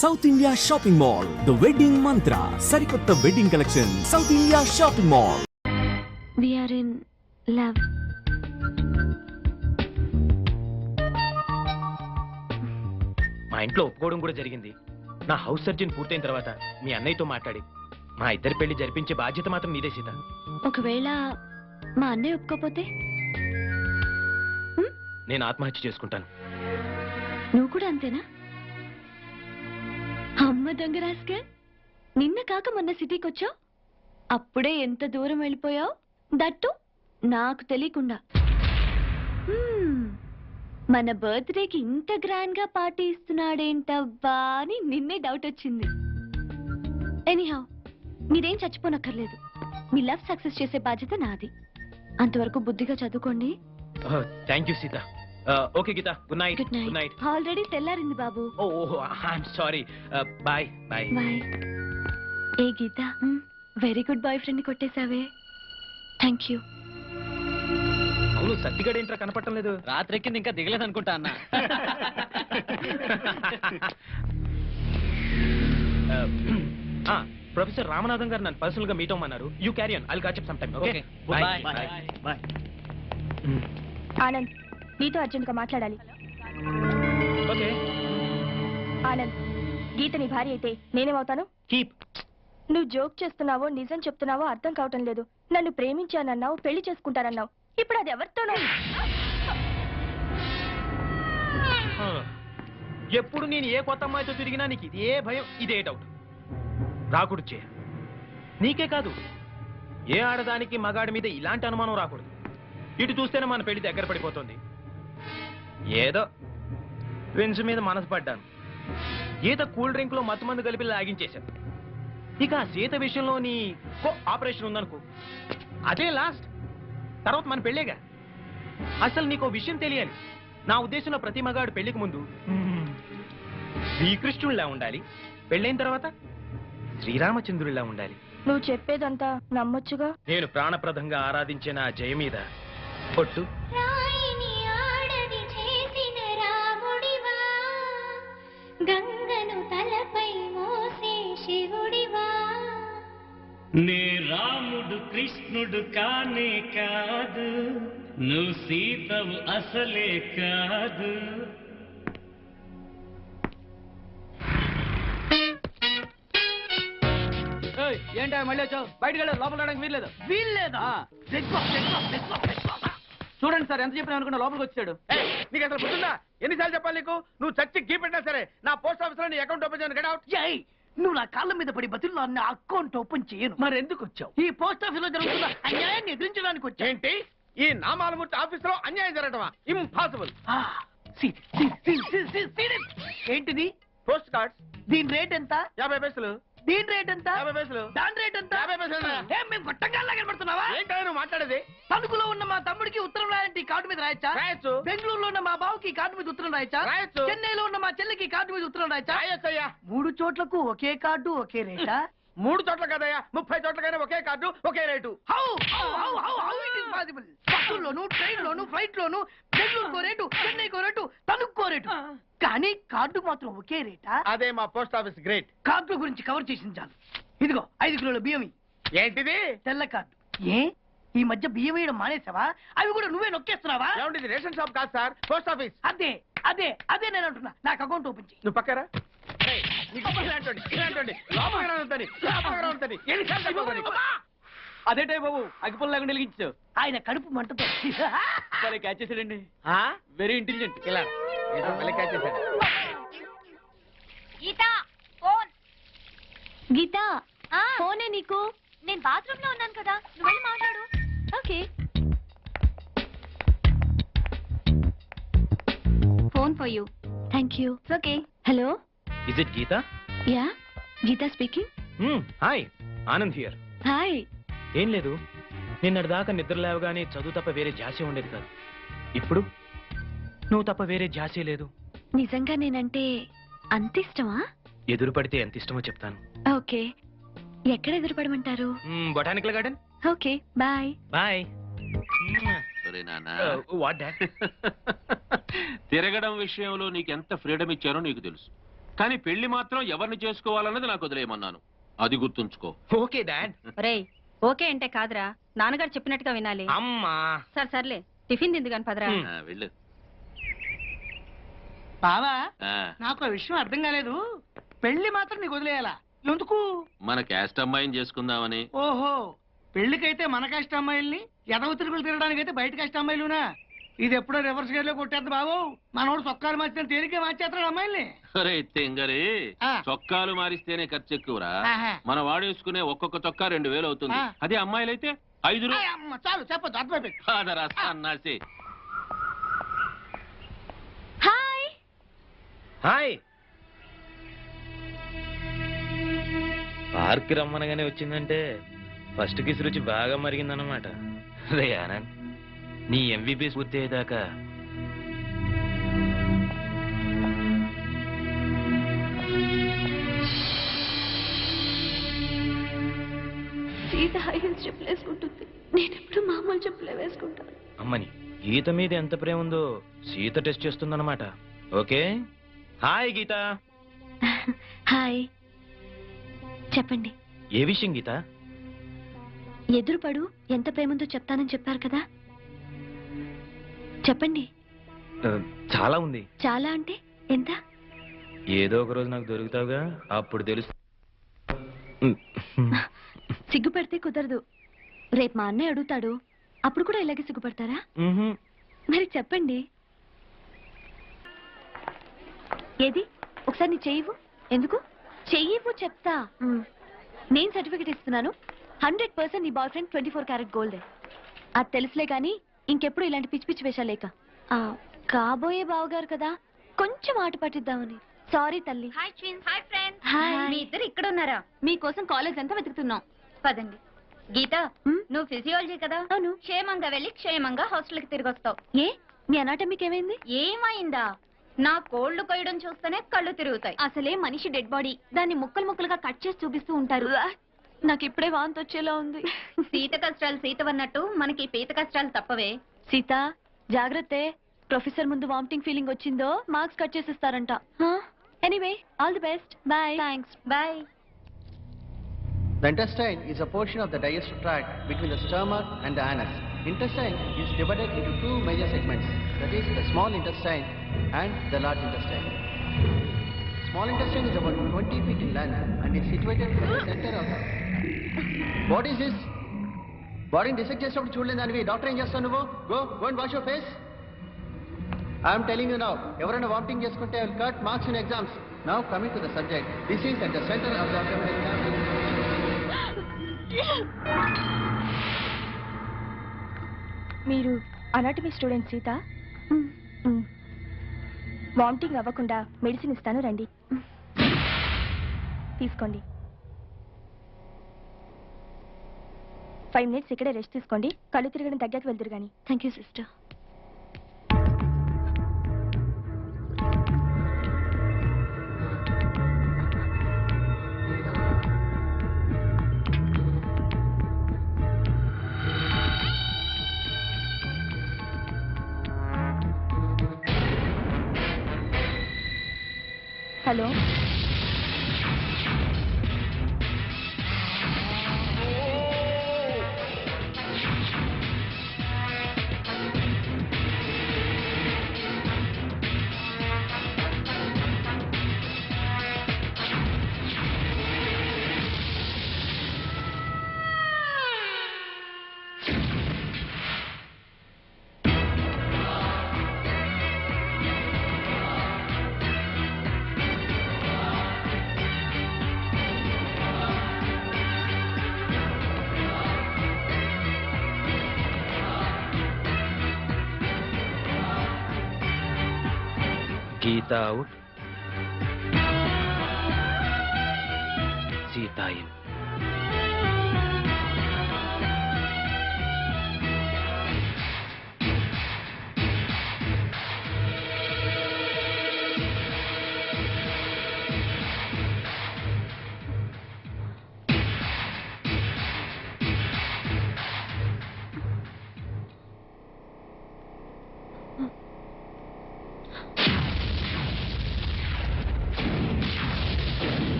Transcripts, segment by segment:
South India shopping mall the wedding Mantra సరికొత్త wedding collection South India shopping mall in love మా ఇంట్లో ఒప్పుకోవడం కూడా జరిగింది. నా హౌస్ సర్జన్ పూర్తయిన తర్వాత మీ అన్నయ్యతో మాట్లాడి. మా ఇద్దరి పెళ్ళి జరిపించే బాధ్యత మాత్రం నీదే సీత. ఒకవేళ మా అన్నయ్య ఒప్పుకోపోతే నేను ఆత్మహత్య చేసుకుంటాను. నువ్వు కూడా అంతేనా? అమ్మ దొంగ రాస్కర్ నిన్న కాక మొన్న సిటీకి వచ్చావు అప్పుడే ఎంత దూరం వెళ్ళిపోయావు? దట్టు నాకు తెలియకుండా. మన బర్త్డేకి ఇంత గ్రాండ్గా పార్టీ ఇస్తున్నాడేంటబ్బా అని నిన్నే డౌట్ వచ్చింది. ఎనీహౌ మీరేం చచ్చిపోనక్కర్లేదు. మీ లవ్ సక్సెస్ చేసే బాధ్యత నాది. అంతవరకు బుద్ధిగా చదువుకోండి. Oh, thank you Seetha. Okay Geetha good night good good night night already తెల్లారింది బాబు ఓ ఓహో I'm sorry bye bye bye A Geetha very good boy friend కొట్టేశావే. Thank you అవును సత్తిగడ ఏంట్రా కనపడటం లేదు? రాత్రెక్కింది ఇంకా దిగలేదు అనుకుంటా అన్న. ప్రొఫెసర్ రామనాథం గారు నన్ను పర్సనల్గా meet అవ్వమన్నారు. You carry on I'll catch up some time okay Okay. Bye Bye. Bye Anand. నీతో అర్జెంట్గా మాట్లాడాలి. ఓకే. ఆనంద్ గీత నీ భార్య అయితే నేనేమవుతాను? కీప్. నువ్వు జోక్ చేస్తున్నావో నిజం చెప్తున్నావో అర్థం కావటం లేదు. నన్ను ప్రేమించానన్నావు పెళ్ళి చేసుకుంటానన్నావు. ఇప్పుడు అది ఎవరితోనో? ఎప్పుడు నేను ఏ కొత్త అమ్మాయితో తిరిగినా నీకు ఇదే భయం ఇదే డౌట్ రాకూడదు చే నీకే కాదు. ఏ ఆడదానికి మగాడి మీద ఇలాంటి అనుమానం రాకూడదు. ఇటు చూస్తేనే మన పెళ్ళి దగ్గర పడిపోతుంది. ఏదో. ట్విన్స్ మీద మనసు పడ్డాను. ఈత కూల్ డ్రింక్లో మత్తు మందు కలిపి లాగించేశాను. ఇక ఆ సీత విషయంలో నీ కో ఆపరేషన్ ఉందనుకో. అదే లాస్ట్. తర్వాత మన పెళ్ళేగా. అసలు నీకు విషయం తెలియాలి. నా ఉద్దేశంలో ప్రతి మగాడు పెళ్ళికి ముందు శ్రీకృష్ణుడిలా ఉండాలి. పెళ్ళైన తర్వాత శ్రీరామచంద్రుడిలా ఉండాలి. నువ్వు చెప్పేదంతా నమ్మొచ్చుగా? నేను ప్రాణప్రదంగా ఆరాధించిన ఆ జయ మీద పొట్టు నే రాముడు కృష్ణుడు కానే కాదు నువ్వు సీతవు అసలే కాదు. ఏంటా మళ్ళీ వచ్చావు? బయటకు వెళ్ళదు లోపల రావడానికి వీల్లేదు. వీల్లేదా? చూడండి సార్ ఎంత చెప్పినా అనుకున్నా లోపలికి వచ్చాడు. నీకు అసలు గుర్తుందా? ఎన్నిసార్లు చెప్పాలి నీకు? నువ్వు చచ్చి గీ పెట్టినా సరే నా పోస్ట్ ఆఫీస్లో నీ అకౌంట్ ఓపెన్ చేయను గెట్ అవుట్ ఏయ్ నువ్వు నా కాళ్ళ మీద పడి బతుల్లో నా అకౌంట్ ఓపెన్ చేయను మరి ఎందుకు వచ్చావు ఈ పోస్ట్ ఆఫీస్లో జరుగుతున్న అన్యాయాన్ని ఎదిరించడానికి వచ్చా ఏంటి ఈ నామాలమూర్తి ఆఫీస్లో అన్యాయం జరగటమా ఇంపాసిబుల్ ఆ, సీ- సీ- సీ- సీ- సీ- సీ- ఏంటిది పోస్ట్ కార్డ్స్ దీని రేట్ ఎంత యాభై పైసలు దీని రేట్ ఎంత? యాభై పైసలు. దాని రేట్ ఎంత? యాభై పైసలు. ఏం మేము గొట్టంగా కనబడుతున్నావా? ఏంటో నువ్వు మాట్లాడేది? తణుకులో ఉన్న మా తమ్ముడికి ఉత్తరం రాయంటే కార్డు మీద రాయచ్చా? రాయొచ్చు. బెంగళూరులో ఉన్న మా బావుకి కార్డు మీద ఉత్తరం రాయచ్చా? రాయొచ్చు. చెన్నైలో ఉన్న మా చెల్లికి కార్డు మీద ఉత్తరం రాయచ్చా? రాయొచ్చయ్యా. మూడు చోట్లకు ఒకే కార్డు ఒకే రేటా? మూడు చోట్ల కదయ్యా ముప్పై చోట్లకైనా ఒకే card okay rate. How how how how how it is possible బస్సుల్లోను train లోను ఫ్లైట్ లోను బెంగళూరుకో రేటు చెన్నైకో రేటు తణుక్కో రేటు. కానీ కార్డు మాత్రం ఒకే రేటా? అదే మా పోస్ట్ ఆఫీస్ గ్రేట్. కార్డు గురించి కవర్ చేసింది చాలు. ఇదిగో ఐదు కిలోల బియ్యం ఇయ్యి. ఏంటిది? తెల్ల కార్డు. ఏ? ఈ మధ్య బియ్యం వేయడం మానేసావా అవి కూడా నువ్వే నొక్కేస్తున్నావా? ఏమండి రేషన్ షాప్ కాదు సార్ పోస్ట్ ఆఫీస్. అదే అదే అదే నేను అంటున్నా. నాకు అకౌంట్ ఓపెన్ చేయి. నువ్వు పక్కరా. అదేటే బాబు అగ్గిపుల్ల లేకుండా వెలిగించావు ఆయన కడుపు మంటతో. సరే క్యాచ్ చేసాడండి ఆ? వెరీ ఇంటెలిజెంట్ ఇలా. చేశాడు. గీత ఫోన్. గీత ఫోనే నీకు? నేను బాత్రూమ్లో ఉన్నాను కదా నువ్వు వెళ్ళి మాట్లాడు. Okay. Phone for you. Thank you okay. Hello? Is it Geetha yeah Geetha speaking hi Anand here hi ఏం లేదు నిన్నటి దాకా నిద్ర లేవగానే చదువు తప్ప వేరే ధ్యాసే ఉండేది కాదు. ఇప్పుడు నువ్వు తప్ప వేరే ధ్యాసే లేదు. నిజంగా నేనంటే అంత ఇష్టమా? ఎదురు పడితే ఎంత ఇష్టమో చెప్తాను. ఓకే. ఎక్కడ ఎదురుపడమంటారు botanical garden okay bye bye నాన్నా. వాట్ డాడ్ తిరగడం విషయంలో నీకు ఎంత ఫ్రీడమ్ ఇచ్చారో నీకు తెలుసు. కానీ పెళ్ళి మాత్రం ఎవరిని చేసుకోవాలన్నది నాకు వదిలేయమన్నాను. అది గుర్తుంచుకో. Okay dad. రేయ్ ఓకే అంటే కాదురా. నాన్నగారు చెప్పినట్టుగా వినాలి. అమ్మా. సరే సర్లే. టిఫిన్ తింది కాని పదరా ఆ, వెళ్ళు. బావా ఆ, నాకు ఆ విషయం అర్థం కాలేదు. పెళ్ళి మాత్రం నీకు వదిలేయాలా? ఎందుకు? మన క్యాస్ట్ అమ్మాయిని చేసుకుందామని. ఓహో పెళ్ళికైతే మన కష్ట అమ్మాయిల్ని ఎదవ తిరుగులు తిరగడానికైతే బయట కష్ట అమ్మాయిలునా? ఇది ఎప్పుడో రివర్స్ గేర్లో కొట్టేద్దు బాబు. మనోడు సొక్కాలు మార్చిన తేలికే మార్చేస్తాడు అమ్మాయిల్ని. ఒరే తెంగరి ఆ. చొక్కాలు మారిస్తేనే ఖర్చు ఎక్కువరా? ఆహా. మన వాడేసుకునే ఒక్కొక్క చొక్కా రెండు వేలు అవుతుంది. ఆ. అదే అమ్మాయిలైతే ఐదు రూ- ఆయ్ అమ్మ, చాలు కాదరా సన్నాసి. హాయ్. హాయ్. పార్క్ రమ్మనగానే వచ్చిందంటే ఫస్ట్ కిస్ రుచి బాగా మరిగిందన్నమాట. రే ఆనంద్. నీ ఎంబీబీఎస్ పూర్తి అయ్యేదాకా. సీత హై హీల్స్ చెప్పులు వేసుకుంటుంది నేను ఎప్పుడు మామూలు చెప్పులే వేసుకుంటాను. అమ్మని గీత మీద ఎంత ప్రేమ ఉందో సీత టెస్ట్ చేస్తుందన్నమాట. ఓకే? హాయ్ గీత. హాయ్. చెప్పండి. ఏ విషయం గీత? ఎదురుపడు ఎంత ప్రేమంతో చెప్తానని చెప్పారు కదా? చెప్పండి. చాలా ఉంది. చాలా అంటే ఎంత? ఏదో ఒక రోజు నాకు దొరుకుతావుగా అప్పుడు తెలుసు. సిగ్గుపడితే కుదరదు. రేపు మా అన్నయ్య అడుగుతాడు. అప్పుడు కూడా ఇలాగే సిగ్గుపడతారా. మరి చెప్పండి. ఏది? ఒకసారి నీ చెయ్యవు ఎందుకు? చెయ్యవు చెప్తా. నేను సర్టిఫికెట్ ఇస్తున్నాను. హండ్రెడ్ పర్సెంట్ నీ boy friend twenty four carat gold. అది తెలుసులే కానీ ఇంకెప్పుడు ఇలాంటి పిచ్చి పిచ్చి వేషాలేక ఆ, కాబోయే బావగారు కదా కొంచెం ఆట పట్టిద్దామని. సారీ తల్లి. Hi twins hi friends hi మీ ఇద్దరు ఇక్కడ ఉన్నారా? మీకోసం కాలేజ్ అంతా వెతుకుతున్నాం. పదండి. గీత మ్? నువ్వు ఫిజియాలజీ కదా? అవును. క్షేమంగా వెళ్ళి క్షేమంగా హాస్టల్కి తిరిగి వస్తావు. ఏ? మీ అనాటమీకి ఏమైంది? ఏమైందా? నా కోళ్ళు కొయ్యడం చూస్తేనే కళ్ళు తిరుగుతాయి. అసలే మనిషి డెడ్ బాడీ దాన్ని ముక్కలు ముక్కలుగా కట్ చేసి చూపిస్తూ ఉంటారు. నాకు ఇప్పుడే వాంతి వచ్చేలా ఉంది సీత కష్టాలు సీతవన్నట్టు మనకి పీత కష్టాలు తప్పవే సీత జాగ్రత్తే ప్రొఫెసర్ ముందు వామిటింగ్ ఫీలింగ్ వచ్చిందో marks cut చేసిస్తారంట anyway all the best boy thanks bye The intestine is a portion of the digestive tract between the stomach and the anus. Intestine is divided into two major segments, that is the small intestine and the large intestine. Small intestine is about 20 feet in length and is situated in the center of What is this? బాడీని dissect చేసినప్పుడు చూడలేదు దానివి. Doctor ఏం చేస్తావు నువ్వు? Go go and wash your face I'm telling you now ఎవరైనా vomiting చేసుకుంటే I will cut marks in exams now coming to the subject this is at the centre of the. మీరు anatomy student Sita? Vomiting అవ్వకుండా medicine ఇస్తాను రండి. తీసుకోండి. Five minutes ఇక్కడే rest తీసుకోండి. కళ్ళు తిరగడం తగ్గాక వెళ్తురు కానీ thank you sister hello Geeta out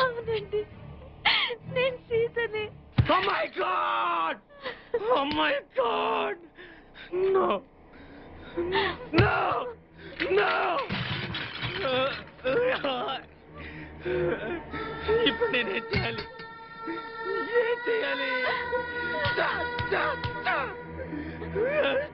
అవునండి నేను సీతనే Oh my god! Oh my god! No! No! No! ఇప్పుడు నేనేం చేయాలి ఏం చేయాలి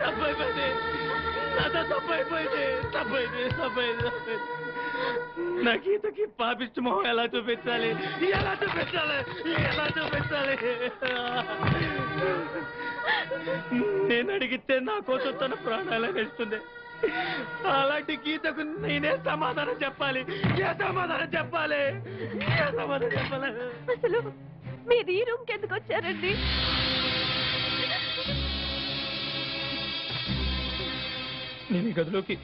తప్పైపోయింది నాతో తప్పైపోయింది తప్పైంది తప్పైంది తప్పైంది నా గీతకి పాపిష్టి మొహం ఎలా చూపించాలి? ఎలా చూపించాలి? ఎలా చూపించాలి? నేను అడిగితే నా కోసం తన ప్రాణాలే వేస్తుంది. అలాంటి గీతకు నేనే సమాధానం చెప్పాలి. ఏ సమాధానం చెప్పాలి? ఏ సమాధానం చెప్పాలి? అసలు మీరు ఈ రూమ్కి ఎందుకు వచ్చారండి? నేను ఈ గదిలోకి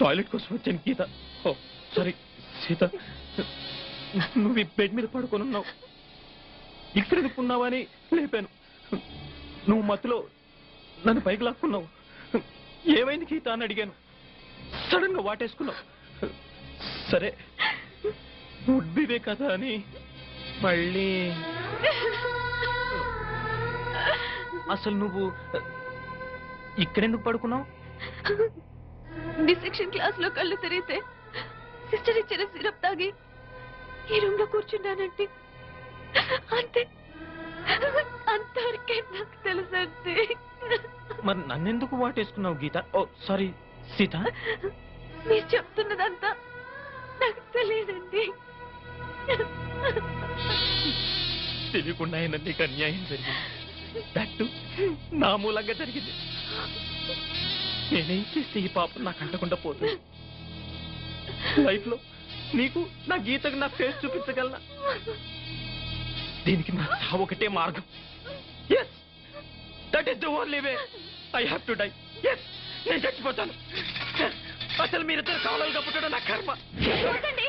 టాయిలెట్ కోసం వచ్చాను గీత. సారీ సీత. నువ్వు ఈ బెడ్ మీద పడుకొని ఉన్నావు. ఇక్కడ ఎందుకున్నావని లేపాను. నువ్వు మత్తులో నన్ను పైకి లాక్కున్నావు. ఏమైంది గీత అని అడిగాను. సడన్గా వాటేసుకున్నావు. సరే ఉడ్బిదే కదా అని మళ్ళీ అసలు నువ్వు ఇక్కడెందుకు పడుకున్నావు? డిసెక్షన్ క్లాస్లో కళ్ళు తెరిగితే సిస్టర్ ఇచ్చిన సిరప్ తాగి ఈ రూమ్లో కూర్చున్నానంటే అంతే. అంతవరకే నాకు తెలుసండి మరి నన్నెందుకు వాటేసుకున్నావు గీత? ఓ సారీ సీత. మీరు చెప్తున్నదంతా నాకు తెలియదండి. తెలియకుండా అయినా నీకు అన్యాయం జరిగింది. దట్టు నా మూలంగా జరిగింది. నేనేం చేస్తే ఈ పాపం నాకు అంటకుండా పోతుంది? లైఫ్లో నీకు నా గీతకు నా ఫేస్ చూపించగలనా? దీనికి నా చావు ఒకటే మార్గం. Yes that is the only way I have to die yes నేను చచ్చిపోతాను. అసలు మీరిద్దరు కావాలని పుట్టడం నా కర్మ. చూడండి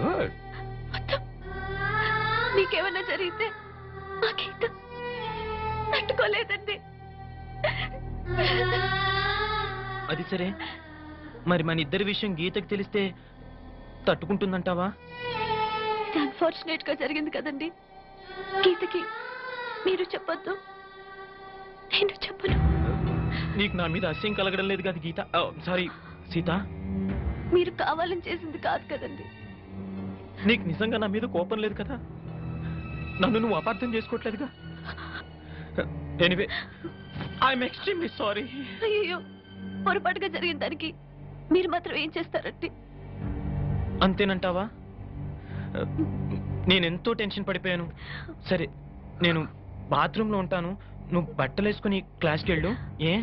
గుడ్ మీకేమన్నా జరిగితే గీత తట్టుకోలేదండి. అది సరే. మరి మన ఇద్దరి విషయం గీతకి తెలిస్తే తట్టుకుంటుందంటావా? అన్ఫార్చునేట్గా జరిగింది కదండి. గీతకి మీరు చెప్పొద్దు. నేను చెప్పను. నీకు నా మీద అస్యం కలగడం లేదు కదా గీత? సారీ సీత. మీరు కావాలని చేసింది కాదు కదండి. నీకు నిజంగా నా మీద కోపం లేదు కదా? నన్ను నువ్వు అపార్థం చేసుకోవట్లేదుగా? ఎనివే ఐఎమ్ ఎక్స్ట్రీమ్లీ సారీ అయ్యో పొరపాటుగా జరిగిన దానికి మీరు మాత్రం ఏం చేస్తారంటే అంతేనంటావా? నేను ఎంతో టెన్షన్ పడిపోయాను. సరే నేను బాత్రూంలో ఉంటాను. నువ్వు బట్టలు వేసుకుని క్లాస్కి వెళ్ళు. ఏ?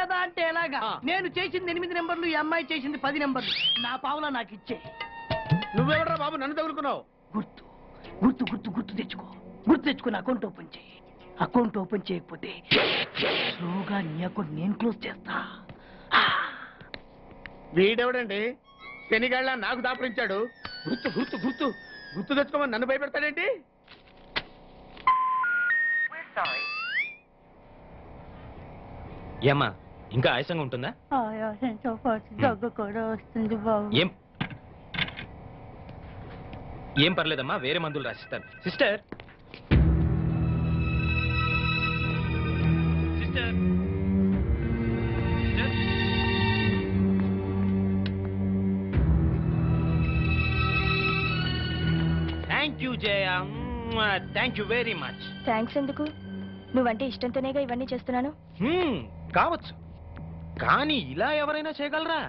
కదా అంటే ఎలాగా? ఆ. నేను చేసింది ఎనిమిది నెంబర్లు ఈ అమ్మాయి చేసింది పది నెంబర్లు. నా పావులా నాకు ఇచ్చే. నువ్వెవడరా బాబు? నన్ను తగులుకున్నావు. గుర్తు. గుర్తు గుర్తు గుర్తు తెచ్చుకో. గుర్తు తెచ్చుకుని అకౌంట్ ఓపెన్ చేయి. అకౌంట్ ఓపెన్ చేయకపోతే స్లోగా నీ అకౌంట్ నేను క్లోజ్ చేస్తా. వీడెవడండి? శనిగాళ్ళ నాకు దాపరించాడు. గుర్తు గుర్తు గుర్తు. గుర్తు తెచ్చుకోమని నన్ను భయపెడతాడేంటి? ఏమ్మా ఇంకా ఆయాసంగా ఉంటుందా? ఆయాసంతో పాటు దగ్గు కూడా వస్తుంది బాబు. ఏం? ఏం పర్లేదమ్మా వేరే మందులు రాసిస్తాను. Sister! Sister! Thank you Jaya thank you very much thanks ఎందుకు? నువ్వంటే ఇష్టంతోనేగా ఇవన్నీ చేస్తున్నాను. కావచ్చు. కానీ ఇలా ఎవరైనా చేయగలరా?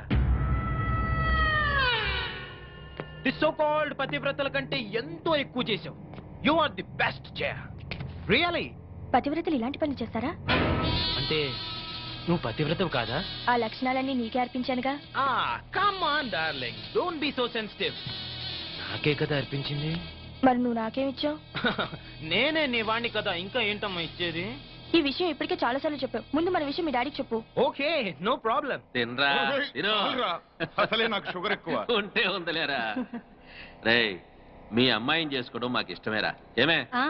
సో కాల్డ్ పతివ్రతల కంటే ఎంతో ఎక్కువ చేసావు you are the best Jaya really పతివ్రతలు ఇలాంటి పనులు చేస్తారా? అంటే నువ్వు పతివ్రతవు కాదా? ఆ లక్షణాలన్నీ నీకే అర్పించానుగా. ఆ come on darling don't be so sensitive నాకే కదా అర్పించింది? మరి నువ్వు నాకేమిచ్చావు? నేనే నీ వాణ్ణి కదా ఇంకా ఏంటమ్మా ఇచ్చేది? ఈ విషయం ఇప్పటికే చాలాసార్లు చెప్పావు. ముందు మన విషయం మీ డాడీకి చెప్పు. Okay no problem. తినరా తిను. అసలే నాకు షుగర్ ఎక్కువ. ఉంటే ఉందిలేరా. రేయ్ మీ అమ్మాయిని చేసుకోవడం మాకు ఇష్టమేరా. ఏమే? ఆ,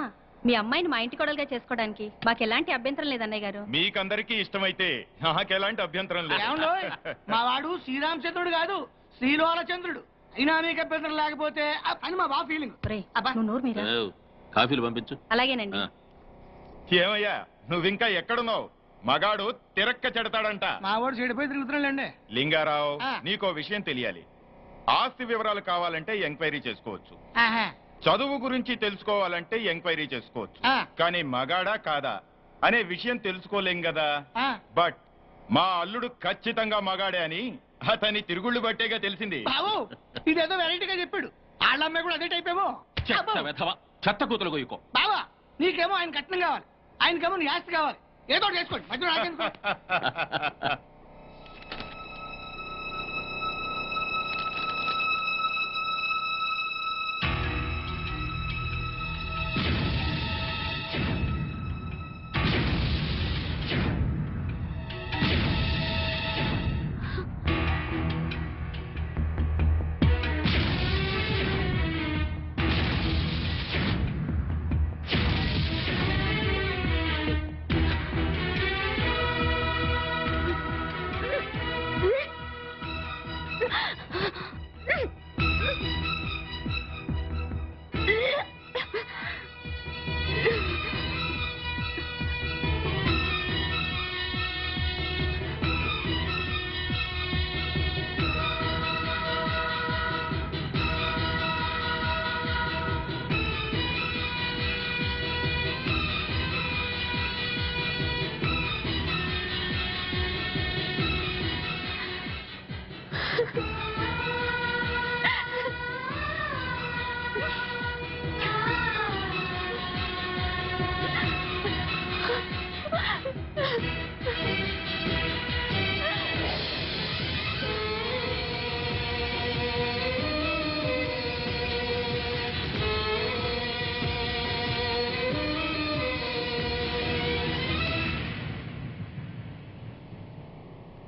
మీ అమ్మాయిని మా ఇంటి కొడలుగా చేసుకోవడానికి మాకు ఎలాంటి అభ్యంతరం లేదు అన్నయ్య గారు. మీకందరికీ ఇష్టమైతే నాకెలాంటి అభ్యంతరం ఏమండోయ్? మా వాడు శ్రీరామచంద్రుడు కాదు శ్రీలోలచంద్రుడు. అయినా మీకు అభ్యంతరం లేకపోతే అని మా బా ఫీలింగ్ ఒరేయ్, నువ్వు నోరు మీరా? కాఫీలు పంపించు. అలాగేనండి. ఆ. ఏమయ్యా? నువ్వింకా ఎక్కడున్నావు? మగాడు తిరక్క చెడతాడంట. మా వాడు చెడిపోయి తిరుగుతున్నాడండి లింగారావు. నీకో విషయం తెలియాలి. ఆస్తి వివరాలు కావాలంటే ఎంక్వైరీ చేసుకోవచ్చు. చదువు గురించి తెలుసుకోవాలంటే ఎంక్వైరీ చేసుకోవచ్చు. కానీ మగాడా కాదా? అనే విషయం తెలుసుకోలేం కదా. బట్ మా అల్లుడు ఖచ్చితంగా మగాడే అని అతని తిరుగుళ్ళు బట్టేగా తెలిసింది. బావు ఇదేదో వెరైటీగా చెప్పాడు. వాళ్ళ అమ్మాయి కూడా అదే టైప్ ఏమో. చెత్త కూతురు బావా నీకేమో ఆయన కట్నం కావాలి. ఆయనకేమో నీ ఆస్తి కావాలి ఏదో ఒకటి చేసుకోండి మధ్యలో నాకెందుకు?